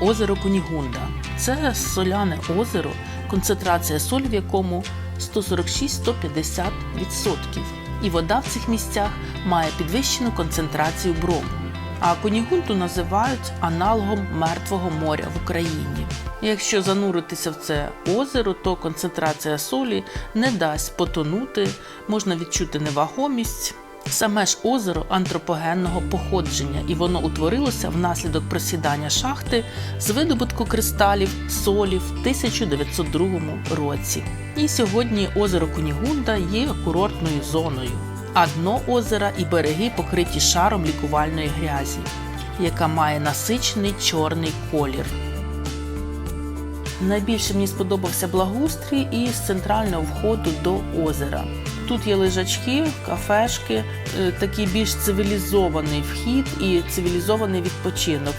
Озеро Кунігунда це соляне озеро, концентрація солі в якому 146-150%. І вода в цих місцях має підвищену концентрацію брому. А Кунігунду називають аналогом Мертвого моря в Україні. Якщо зануритися в це озеро, то концентрація солі не дасть потонути, можна відчути невагомість. Саме ж озеро антропогенного походження, і воно утворилося внаслідок просідання шахти з видобутку кристалів солі в 1902 році. І сьогодні озеро Кунігунда є курортною зоною, а дно озера і береги покриті шаром лікувальної грязі, яка має насичений чорний колір. Найбільше мені сподобався благоустрій із центрального входу до озера. Тут є лежачки, кафешки, е, такий більш цивілізований вхід і цивілізований відпочинок.